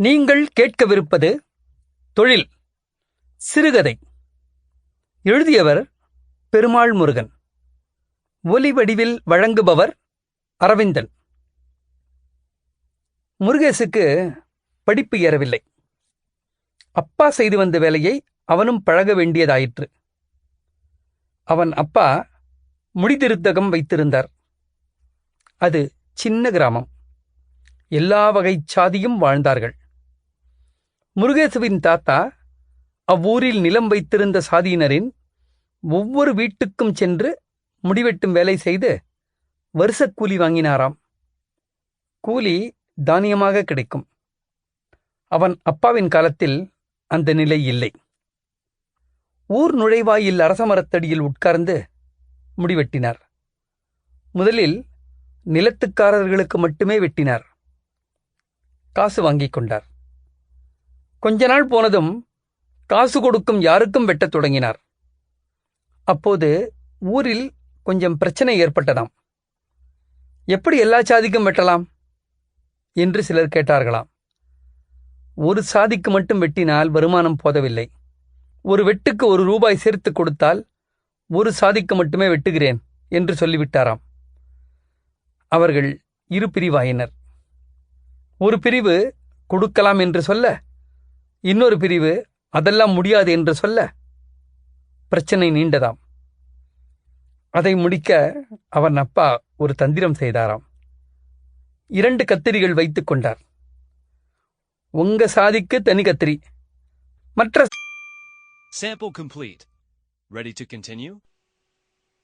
நீங்கள் கேட்கவிருப்பது தொழில் சிறுகதை. எழுதியவர் பெருமாள் முருகன். ஒலி வடிவில் வழங்குபவர் அரவிந்தன். முருகேசுக்கு படிப்பு ஏறவில்லை. அப்பா செய்து வந்த வேலையை அவனும் பழக வேண்டியதாயிற்று. அவன் அப்பா முடிதிருத்தகம் வைத்திருந்தார். அது சின்ன கிராமம். எல்லா வகை சாதியும் வாழ்ந்தார்கள். முருகேசுவின் தாத்தா அவ்வூரில் நிலம் வைத்திருந்த சாதியினரின் ஒவ்வொரு வீட்டுக்கும் சென்று முடிவெட்டும் வேலை செய்து வருஷக் கூலி வாங்கினாராம். கூலி தானியமாக கிடைக்கும். அவன் அப்பாவின் காலத்தில் அந்த நிலை இல்லை. ஊர் நுழைவாயில் அரசமரத்தடியில் உட்கார்ந்து முடிவெட்டினார். முதலில் நிலத்துக்காரர்களுக்கு மட்டுமே வெட்டினார். காசு வாங்கிக் கொண்டார். கொஞ்ச நாள் போனதும் காசு கொடுக்கும் யாருக்கும் வெட்டத் தொடங்கினார். அப்போது ஊரில் கொஞ்சம் பிரச்சனை ஏற்பட்டதாம். எப்படி எல்லா சாதிக்கும் வெட்டலாம்? என்று சிலர் கேட்டார்களாம். ஒரு சாதிக்கு மட்டும் வெட்டினால் வருமானம் போதவில்லை. ஒரு வெட்டுக்கு ஒரு ரூபாய் சேர்த்து கொடுத்தால் ஒரு சாதிக்கு மட்டுமே வெட்டுகிறேன் என்று சொல்லிவிட்டாராம். அவர்கள் இரு பிரிவாயினர். ஒரு பிரிவு கொடுக்கலாம் என்று சொல்ல இன்னொரு பிரிவு அதெல்லாம் முடியாது என்று சொல்ல பிரச்சனை நீண்டதாம் அதை முடிக்க அவன் அப்பா ஒரு தந்திரம் செய்தாராம் இரண்டு கத்திரிகள் வைத்துக் கொண்டார் உங்க சாதிக்கு தனி கத்திரி மற்ற Sample complete. Ready to continue?